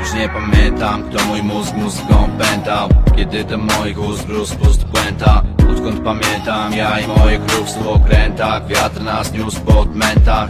Już nie pamiętam, kto mój mózg mózgą pętał Kiedy ten moich ust brus pust błęta. Odkąd pamiętam, ja i moje królestwo w okrętach Wiatr nas niósł pod mentach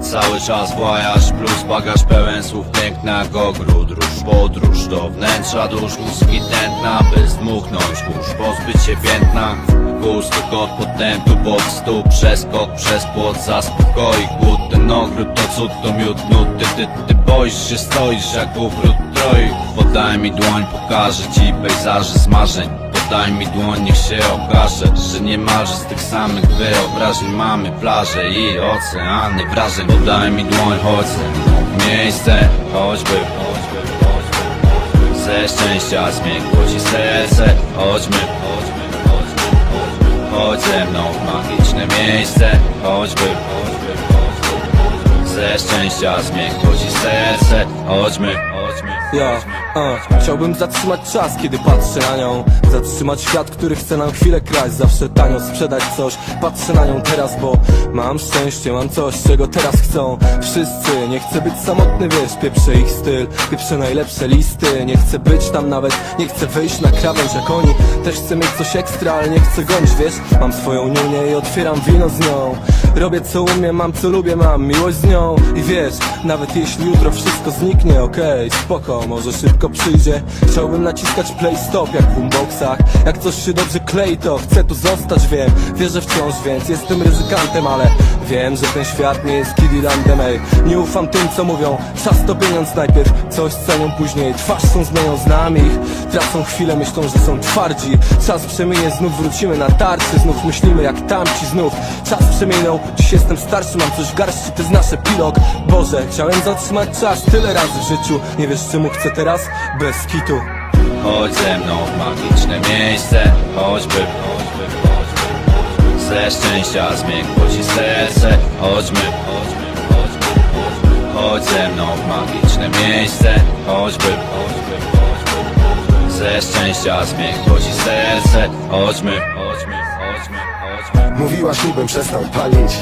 Cały czas włajasz plus bagaż pełen słów pięknych ogród Róż podróż do wnętrza dusz Mózgi tętna, by zdmuchnąć kurz Pozbyć się piętna. Gust kot podtętu pod stóp Przeskok przez płot zaspokoi głód Ten ogród to cud to miód nut Ty, ty, ty boisz się, stoisz jak ukrót troi Podaj mi dłoń, pokażę ci pejzaże z marzeń. Podaj mi dłoń, niech się okaże Że nie marzę z tych samych wyobrażeń Mamy plaże i oceany wrażeń Podaj mi dłoń, mną w miejsce Choćby, choćby, choćby Ze szczęścia zmiękło ci serce Chodźmy, chodźmy, chodźmy, chodźmy Chodź ze mną w magiczne miejsce Choćby, choćby, choćby Ze szczęścia zmiękło ci serce. Chodźmy, chodźmy, Ja, a, chciałbym zatrzymać czas, kiedy patrzę na nią. Zatrzymać świat, który chce nam chwilę kraść. Zawsze tanio sprzedać coś. Patrzę na nią teraz, bo mam szczęście Mam coś, czego teraz chcą. Wszyscy, nie chcę być samotny, wiesz Pieprzę ich styl, pieprzę najlepsze listy. Nie chcę być tam nawet, nie chcę wyjść na krawędź jak oni Też chcę mieć coś ekstra, ale nie chcę gonić, wiesz. Mam swoją niunię i otwieram wino z nią Robię co umiem, mam co lubię, mam miłość z nią. I wiesz, nawet jeśli jutro wszystko zniknie, okej, spoko, może szybko przyjdzie. Chciałbym naciskać play stop jak w boomboxach. Jak coś się dobrze klei to chcę tu zostać, wiem. Wierzę wciąż, więc jestem ryzykantem, ale Wiem, że ten świat nie jest Kiddielandem, ej. Nie ufam tym, co mówią, czas to pieniądz najpierw. Coś cenią później, twarz są zmienią, znam ich. Tracą chwilę, myślą, że są twardzi. Czas przeminie, znów wrócimy na tarczy. Znów myślimy jak tamci, znów. Czas przeminął, dziś jestem starszy Mam coś w garści, jest nasz epilog. Boże, chciałem zatrzymać czas tyle razy w życiu. Nie wiesz czemu chcę teraz? Bez kitu. Chodź ze mną w magiczne miejsce. Choćby, choćby Ze szczęścia zmiękło ci serce. Chodźmy, chodźmy, chodźmy, chodźmy Chodź ze mną w magiczne miejsce. Choćby, choćby, choćby Ze szczęścia zmiękło ci serce. Chodźmy, chodźmy, chodźmy, chodźmy. Mówiłaś mi bym przestał palić